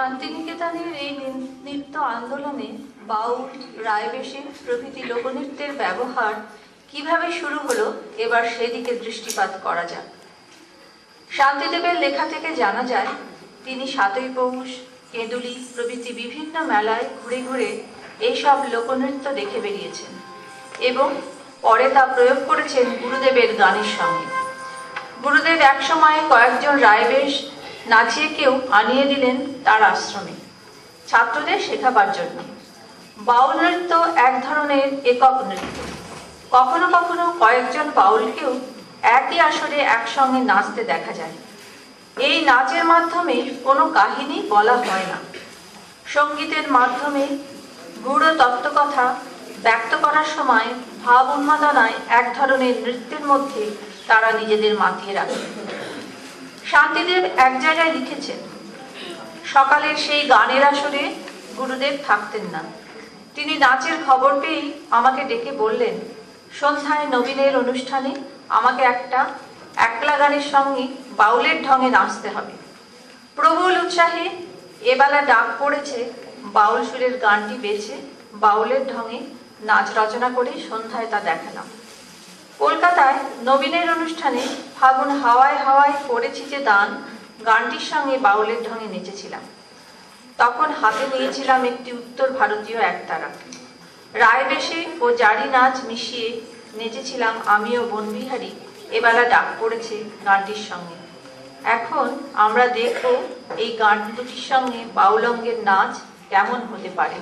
শান্তিনিকেতনের এই নৃত্য আন্দোলনে বাউল, রায়বেশে প্রভৃতি লোকনৃত্যের ব্যবহার কীভাবে শুরু হলো, এবার সেদিকে দৃষ্টিপাত করা যাক। শান্তিদেবের লেখা থেকে জানা যায়, তিনি সাতই পৌষ, কেঁদুলি প্রভৃতি বিভিন্ন মেলায় ঘুরে ঘুরে এইসব লোকনৃত্য দেখে বেরিয়েছেন এবং পরে তা প্রয়োগ করেছেন গুরুদেবের গানের সঙ্গে। গুরুদেব একসময় কয়েকজন রায়বেশ নাচিয়ে কেউ আনিয়ে দিলেন তার আশ্রমে। ছাত্রদের শেখাবার জন্য। বাউল নৃত্য এক ধরনের একক নৃত্য। কখনো কখনো কয়েকজন বাউলকেও একই আসরে একসঙ্গে নাচতে দেখা যায়। এই নাচের মাধ্যমে কোনো কাহিনী বলা হয় না। সঙ্গীতের মাধ্যমে গূঢ় তত্ত্বকথা ব্যক্ত করার সময় ভাব উন্মাদনায় এক ধরনের নৃত্যের মধ্যে তারা নিজেদের মাতিয়ে রাখে। শান্তিদেব এক জায়গায় লিখেছেন, সকালের সেই গানের আসরে গুরুদেব থাকতেন না। তিনি নাচের খবর পেয়েই আমাকে ডেকে বললেন, সন্ধ্যায় নবীনের অনুষ্ঠানে আমাকে একটা একলা গানের সঙ্গে বাউলের ঢঙে নাচতে হবে। প্রবল উৎসাহে এবেলা ডাক পড়েছে, বাউল সুরের গানটি বেছে বাউলের ঢঙে নাচ রচনা করে সন্ধ্যায় তা দেখালাম। কলকাতায় নবীনের অনুষ্ঠানে ফাগুন হাওয়ায় হাওয়ায় পড়েছি যে দান, গানটির সঙ্গে বাউলের ঢঙে নেচেছিলাম। তখন হাতে নিয়েছিলাম একটি উত্তর ভারতীয় একতারা। রায়বেশে ও জারি নাচ মিশিয়ে নেচেছিলাম আমিও বনবিহারী, এবেলা ডাক পড়েছে গানটির সঙ্গে। এখন আমরা দেখব এই গান দুটির সঙ্গে বাউলঙ্গের নাচ কেমন হতে পারে।